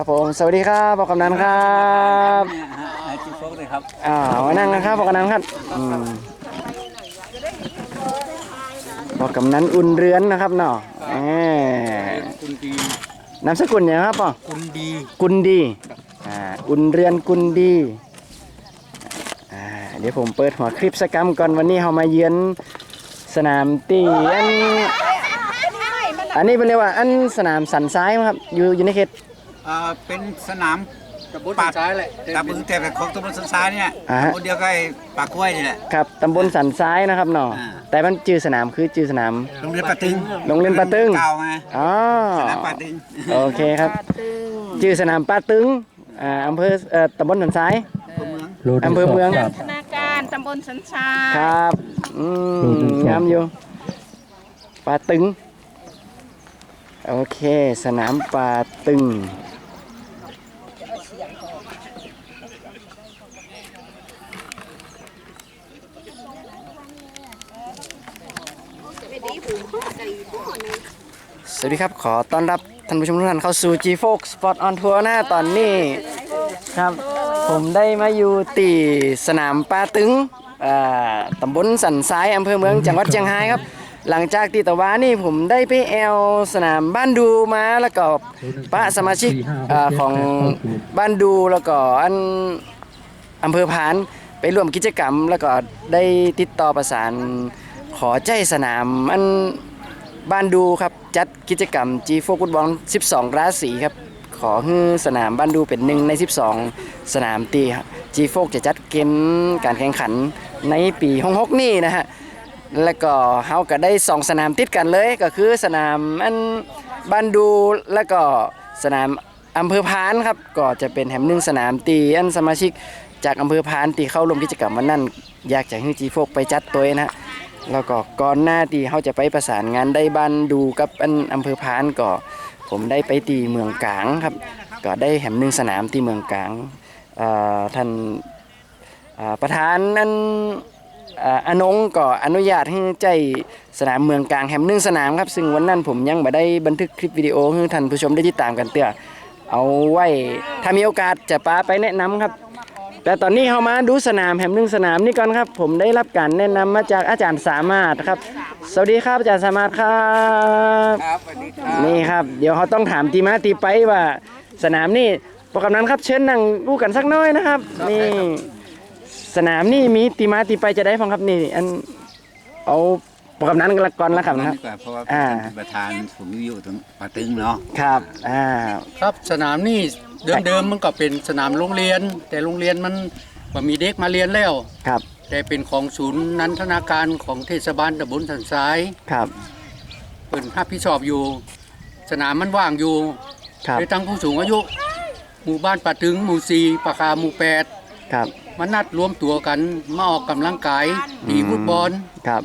ครับผมสวัสดีครับบอกกำนันครับจุดโฟกเลยครับอ่ามานั่งนะครับบอกกำนันครับอืมบอกกำนันอุ่นเรือนนะครับเนาะแหมคุณดีนามสกุลเนี่ยงครับป่อคุณดีกุลดีอ่าอุ่นเรือนกุลดีอ่าเดี๋ยวผมเปิดหัวคลิปสกรรมก่อนวันนี้เรามาเยือนสนามตีอันอันนี้เป็นเรียกว่าอันสนามสันซ้ายมั้งครับอยู่อยู่ในเขต อ่าเป็นสนาม ตำบลสันซ้ายแหละตำบลแต่ของตำบลสันทรายเนี่ยอ่าฮะคนเดียวกับไอ้ปากกล้วยนี่แหละ ครับตำบลสันซ้ายนะครับเนาะอ่า แต่มันชื่อสนามคือชื่อสนาม โรงเรียนปาตึงโรงเรียนปาตึง เก่าไงอ๋อสนามปาตึงโอเคครับชื่อสนามป้าตึงอ่าอำเภอเอ่อตำบลสันซ้ายเมืองอำเภอเมืองธนาการตำบลสันทรายครับอืมงามอยู่ป้าตึง โอเค สนามป้าตึง สวัสดีครับ ขอต้อนรับท่านผู้ชมทุกท่านเข้าสู่ G Fox Spot on Tour นะตอนนี้ครับ ผมได้มาอยู่ตีสนามปาตึงอ่าตำบลสันทรายอำเภอเมืองจังหวัดเชียงรายครับ หลังจากตีตะวานี่ผมได้ไปแอลสนามบ้านดูมาแล้วก็ปะสมาชิกอาของบ้านดูแล้วก็อันอำเภอพานไปร่วมกิจกรรม แล้วก็ได้ติดต่อประสาน ขอใจสนามอันบ้านดูครับจัดกิจกรรม G โฟฟุตบอล12 ราศีครับ ขอให้สนามบ้านดูเป็นหนึ่งใน 12 สนามตีครับ G โฟกจะจัดเกมการแข่งขันในปี66นี่นะฮะแล้วก็เฮาก็ได้2สนามติดกันเลยก็คือสนามอันบ้านดูแล้วก็สนามอำเภอพานครับก็จะเป็นแหมหนึ่งสนามตีอันสมาชิกจากอำเภอพานตีเข้าร่วมกิจกรรมวันนั้น อยากจะให้ G โฟกไปจัดตัวนะฮะ แล้วก็ก่อนหน้าที่เขาจะไปประสานงานได้บ้านดูกับอันอำเภอพานก็ผมได้ไปตีเมืองกลางครับ ก็ได้แหมหนึ่งสนามที่เมืองกลางท่านประธานนั่นอานงก็อนุญาตให้ใจสนามเมืองกลางแหมหนึ่งสนามครับ ซึ่งวันนั้นผมยังไม่ได้บันทึกคลิปวิดีโอให้ท่านผู้ชมได้ติดตามกันเตื้อเอาไว้ถ้ามีโอกาสจะปาไปแนะนำครับ แต่ตอนนี้เรามาดูสนามแห่งหนึ่งสนามนี่ก่อนครับ ผมได้รับการแนะนำมาจากอาจารย์สามารถครับ สวัสดีครับอาจารย์สามารถครับครับสวัสดีครับนี่ครับ เดี๋ยวเขาต้องถามทีมาทีไปว่าสนามนี่โปรแกรมนั้นครับเชิญนั่งดูกันสักหน้อยนะครับ นี่สนามนี่มีทีมาทีไปจะได้ฟังครับนี่ อันเอาโปรแกรมนั้นกันละก่อนแล้วครับนะครับดีกว่าเพราะว่าอ่าเป็นประธานผมอยู่ตรงปาตึงเนาะครับอ่าครับสนามนี่ เดิมๆมันก็เป็นสนามโรงเรียน แต่โรงเรียนมันบ่มีเด็กมาเรียนแล้ว ครับ แต่เป็นของศูนย์นันทนาการของเทศบาลตำบลสันทรายครับเปิดรับผิดชอบอยู่ สนามมันว่างอยู่ครับโดยตั้งผู้สูงอายุ หมู่บ้านป่าตึงหมู่สี่ปาคาหมู่แปดครับมานัดรวมตัวกันมาออกกำลังกายตีฟุตบอลครับ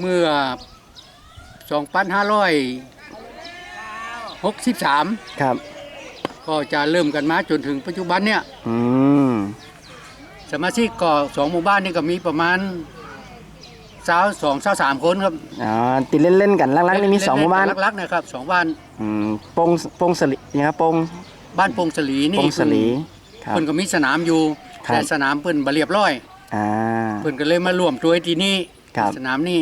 เมื่อ2563ครับ ก็จะเริ่มกันมาจนถึงปัจจุบันเนี่ย อืมสมาชิกก็สองหมู่บ้านนี่ก็มีประมาณสาวสองสาวสามคนครับอ๋อติดเล่นๆกันลักๆนี่มีสองหมู่บ้านลักๆนะครับสองบ้านอืมปงปงสลินี่ครับปงบ้านปงสลีนี่ปงสลีครับเพิ่นก็มีสนามอยู่ครับแต่สนามเพิ่นบ่เรียบร้อยอ่าเพิ่นก็เลยมาร่วมตัวที่นี่ครับสนามนี่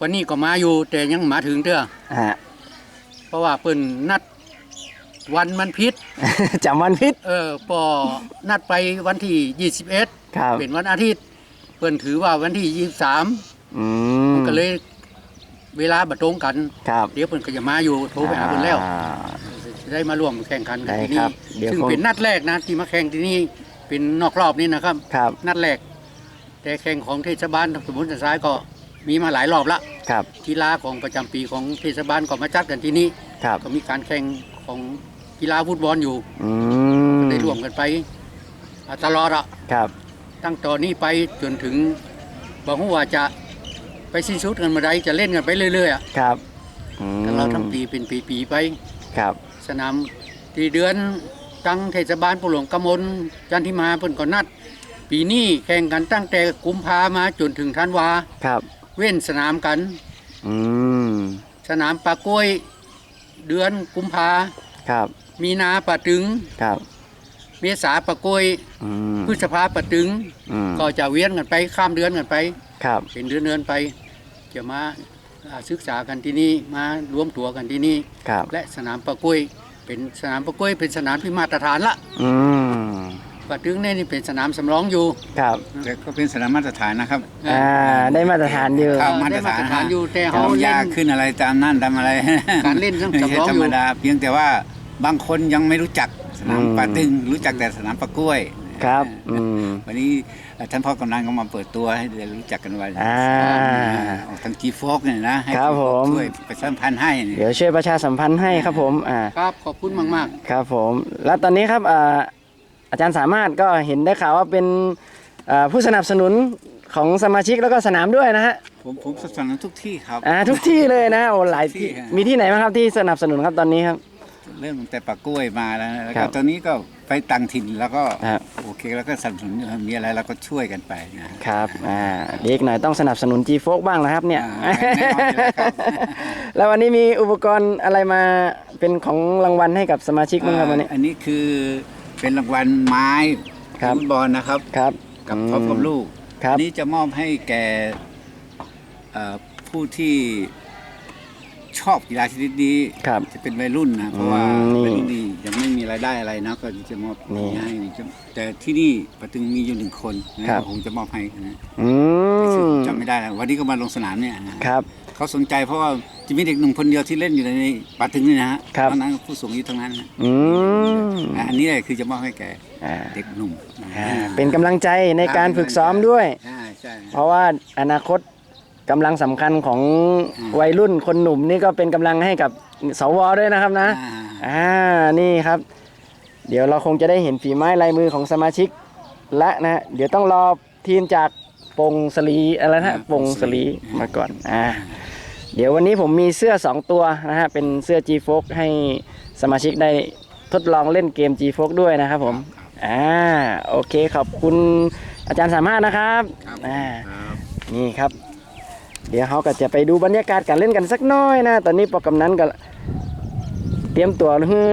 วันนี้ก็มาอยู่แต่ยังมาถึงเด้อฮะเพราะว่าเพิ่นนัด วันมันพิษ จำวันพิษ เออปอนัดไปวันที่ 21 ครับ เป็นวันอาทิตย์เพิ่นถือว่าวันที่ 23 อืมก็เลยเวลาบัตรงกัน ครับเดี๋ยวเพิ่นก็จะมาอยู่โทรไปหาเพิ่นแล้วอ่าจะได้มาร่วมแข่งขันกันได้ที่ครันี่บเดี๋ยวซึ่งคงเป็นนัดแรกนะที่มาแข่งที่นี่เป็นนอกรอบนี่นะครับครับ นัดแรก แต่แข่งของเทศบาลสมุทรสาครก็มีมาหลายรอบละครับกีฬาของประจำปีของเทศบาลก็มาจัดกันที่นี่ครับก็มีการแข่งของ กีฬาฟุตบอลอยู่อืมได้ร่วมกันไปอ่าตลอดอะครับ ตั้งตอนนี้ไปจนถึงบอกว่าจะไปสิ้นสุดกันเมื่อใดจะเล่นกันไปเรื่อยๆอะครับอืมแต่เราทั้งปีเป็นปีๆไป ครับ สนามที่เดือนตั้งเทศบาลปุหลวงกำมลจันทิมาเพิ่นก็นัด ปีนี้แข่งกันตั้งแต่กุมภามาจนถึงธันวา ครับ เว้นสนามกัน อืม สนามปากกล้วย เดือนกุมภา ครับ มีนาปะตึง ครับ เมษาปะกล้วยอืมพฤษภาปะตึง อืมก็จะเวียนกันไปข้ามเดือนกันไป ครับ เป็นเดือนเดือนๆไป จะมาอ่าศึกษากันที่นี่มารวมตัวกันที่นี่ ครับ และสนามปะกล้วย เป็นสนามปะกล้วย เป็นสนามที่มาตรฐานละอืมปะตึงเนี่ยนี่เป็นสนามสำรองอยู่ครับแต่ก็เป็นสนามมาตรฐานนะครับ อ่าได้มาตรฐานอยู่ ครับเออมาตได้รมาฐานตรฐานอยู่แต่เขาทำเล่ยาน ขึ้นอะไรตามนั่นตามอะไรการเล่นต้องไม่ใช่สำรองอยู่ธรรมดา เพียงแต่ว่า บางคนยังไม่รู้จักสนามอืมปาตึง รู้จักแต่สนามปะกล้วยครับอืมวันนี้ท่านพ่อกำนันก็มาเปิดตัวให้ได้รู้จักกันไว้อ่าออกทางจีโฟกเนี่ยนะให้ครับ G-Folk ผมช่วยประชาสัมพันธ์ให้เนี่ยเดี๋ยวช่วยประชาสัมพันธ์ให้ครับผมอ่าครับขอบคุณมากครับผม แล้วตอนนี้ครับอ่าอาจารย์สามารถก็เห็นได้ข่าวว่าเป็นอ่าผู้สนับสนุนของสมาชิกแล้วก็สนามด้วยนะฮะผมผมสนับสนุนทุกที่ครับอ่าทุกที่เลยนะโอ้หลายที่ทุกที่ฮะมีที่ไหนบ้างครับที่สนับสนุนครับตอนนี้ครับ เริ่มตั้งแต่ปากกล้วยมาแล้วนะแล้วครัก็บตอนนี้ก็ไปต่างถิ่นแล้วก็ครับโอเคแล้วก็สนับสนุนมีอะไรเราก็ช่วยกันไปนะครับ อ่าเด็กหน่อยต้องสนับสนุน G f o บ้างนะครับเนี่ย อ่าแน่นอนอยู่แล้วครับ แล้ววันนี้มีอุปกรณ์อะไรมาเป็นของรางวัลให้กับสมาชิกบ้างครับวันนี้ อันนี้คือเป็นรางวัลไม้ครับ ฟุตบอลนะครับ ครับกับพร้อมกับลูก ครับอันนี้จะมอบให้แก่เอ่อผู้ที่ ชอบกีฬาชนิดนี้ครับ จะเป็นวัยรุ่นนะเพราะว่าอืมนี่วัยรุ่นนี่ยังไม่มีรายได้อะไรนะก็จะมอบนี่ให้แต่ที่นี่ปะตึงมีอยู่หนึ่งคนนะครับ ก็คงจะมอบให้นะอืมจำไม่ได้แล้ววันนี้ก็มาลงสนามเนี่ยนะครับ เขาสนใจเพราะว่าจะมีเด็กหนุ่มคนเดียวที่เล่นอยู่ในปาตึงนี่นะฮะครับ เพราะฉะนั้นผู้สูงอายุทั้งนั้นนะอืมอะอันนี้แหละคือจะมอบให้แก่อ่าเด็กหนุ่มอ่าเป็นกำลังใจในการฝึกซ้อมด้วย ใช่ใช่ เพราะว่าอนาคต กำลังสำคัญของอืมวัยรุ่นคนหนุ่มนี่ก็เป็นกำลังให้กับสวด้วยนะครับนะ อ่า อ่า นี่ครับ เดี๋ยวเราคงจะได้เห็นฝีไม้ลายมือของสมาชิกและนะเดี๋ยวต้องรอทีมจากปงสลีอะไรนะปงสลีมาก่อน อ่า เดี๋ยววันนี้ผมมีเสื้อ 2 ตัวนะฮะ เป็นเสื้อ G f o ให้สมาชิกได้ทดลองเล่นเกม G f o ด้วยนะครับผม อ่า โอเคขอบคุณอาจารย์สามารถนะครับครับอ่าครับนี่ครับ เดี๋ยวเขาก็จะไปดูบรรยากาศการเล่นกันสักหน้อยนะ ตอนนี้ปอกำนั้นก็เตรียมตัวเพื่อ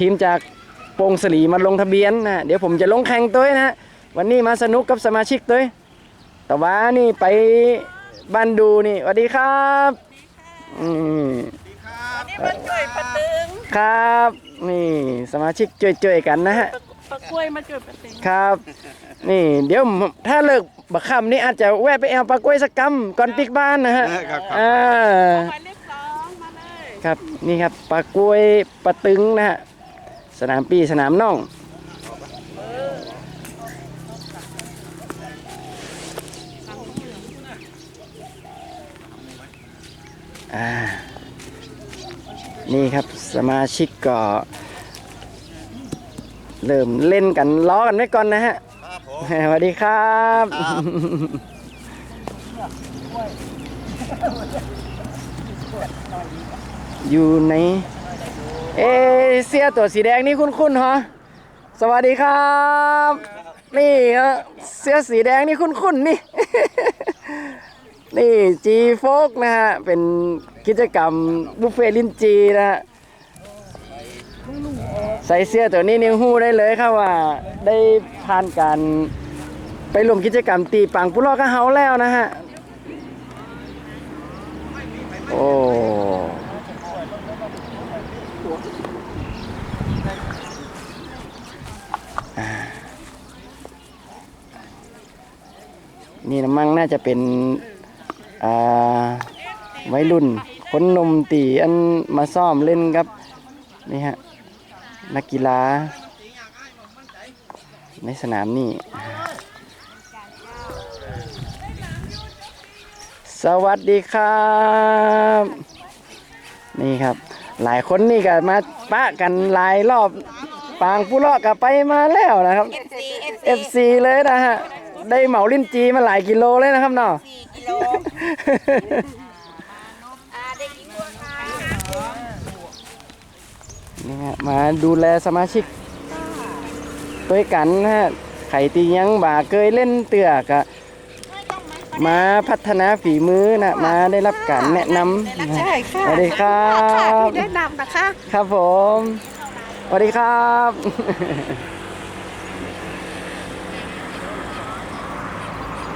ทีมจากโปงสลีมาลงทะเบียนนะเดี๋ยวผมจะลงแข่งตัวนะวันนี้มาสนุกกับสมาชิกตัวแต่ว่านี่ไปบ้านดูนี่สวัสดีครับอืมนี่มันช่วยปะตึงครับ นี่สมาชิกช่วยๆกันนะฮะปะกล้วยมาช่วยปะตึงครับ นี่เดี๋ยวผมถ้าเลิกบักคำนี่อาจจะแวะไปแอลปลากล้วยสักกำก่อนปิกบ้านนะฮะครับครับ อ่าหมายเลขสองมาเลยครับนี่ครับปลากล้วยปลาตึงนะฮะสนามปีสนามน่อง อ่า นี่ครับสมาชิกก็ เริ่มเล่นกันล้อกันไว้ก่อนนะฮะ สวัสดีครับอยู่ในเอเสียตัวสีแดงนี่คุ้นๆเหรอสวัสดีครับ นี่ฮะเสื้อสีแดงนี่คุ้นๆนี่ นี่จีโฟกนะฮะ เป็นกิจกรรมบุฟเฟ่ลินจีนะฮะใส่เสื้อตัวนี้นิ้วหู้ได้เลยครับว่าได้ผ่านการ ไปร่วมกิจกรรมตีปังปุลอกกะเฮาแล้วนะฮะ โอ้นี่นะมั่งน่าจะเป็นวัยรุ่นคนนมตีอันมาซ่อมเล่นครับ นี่ฮะ นักกีฬา ในสนามนี่ สวัสดีครับ นี่ครับ หลายคนนี่ก็มาปะกันหลายรอบปางผู้เลาะก็ไปมาแล้วนะครับ FC เลยนะฮะได้เหมาลิ้นจีมาหลายกิโลเลยนะครับเนาะกิโลอ่าเด็กหญิงบัวขาวนี่ฮะมาดูแลสมาชิกด้วยกันนะฮะไข่ตียังบ่าเคยเล่นเตือกะ มาพัฒนาฝีมือนะมาได้รับการแนะนำนะใช่ค่ะสวัสดีครัค่ะบที่แนะนำนะคะ ครับผมสวัสดีครับ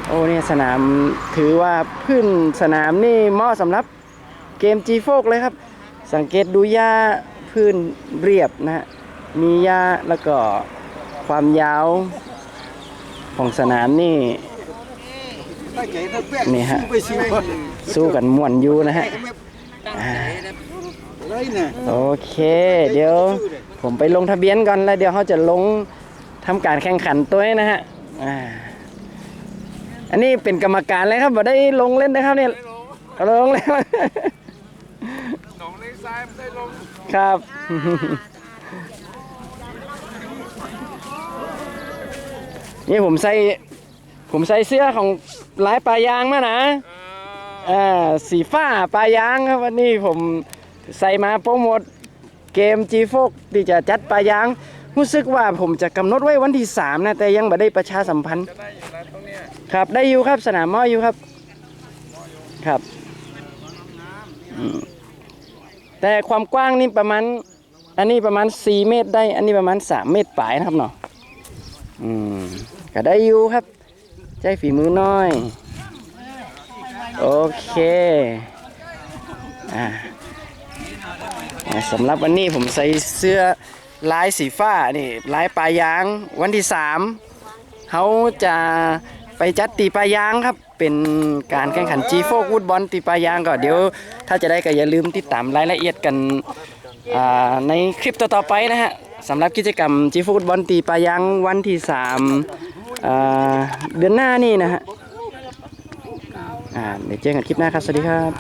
โอ้เนี่ยสนามถือว่าพื้นสนามนี่เหมาะสำหรับเกม G โฟกเลยครับ สังเกตดูหญ้าพื้นเรียบนะฮะมีหญ้าแล้วก็ความยาวของสนามนี่ นี่ฮะ สู้กันม่วนอยู่นะฮะอ่าโอเค เดี๋ยว ผมไปลงทะเบียนก่อนแล้วเดี๋ยวเขาจะลงทำการแข่งขันตัวนะฮะอ่าอันนี้เป็นกรรมการเลยครับบ่ได้ลงเล่นนะครับเนี่ยลงแล้ว หนองเลซ้ายได้ลง ครับ นี่ผมใส่ ผมใส่เสื้อของ ลายปลายางมานะอ่าสีฟ้าปลายางครับวันนี้ผมใส่มาโปรโมทเกม G โฟกที่จะจัดปลายางรู้สึกว่าผมจะกำหนดไว้วันที่ 3 นะ แต่ยังไม่ได้ประชาสัมพันธ์ครับได้อยู่ครับสนามหม้ออยู่ครับครับอืมแต่ความกว้างนี่ประมาณ อันนี้ประมาณ 4 เมตรได้ อันนี้ประมาณ 3 เมตรปลายนะครับเนาะอืมก็ได้อยู่ครับ ใจฝีมือน้อย โอเคอ่าสำหรับวันนี้ผมใส่เสื้อลายสีฟ้านี่ลายปลายาง วันที่สามเขาจะไปจัดตีปลายางครับ เป็นการแข่งขันจีโฟกวูดบอลตีปลายางก็เดี๋ยวถ้าจะได้ก็อย่าลืมติดตามรายละเอียดกันอ่าในคลิปต่อๆไปนะฮะสำหรับกิจกรรมจีโฟกวูดบอลตีปลายางวันที่สามอ่า เดือนหน้านี่นะฮะอ่าเดี๋ยวเจอกันคลิปหน้าครับ สวัสดีครับ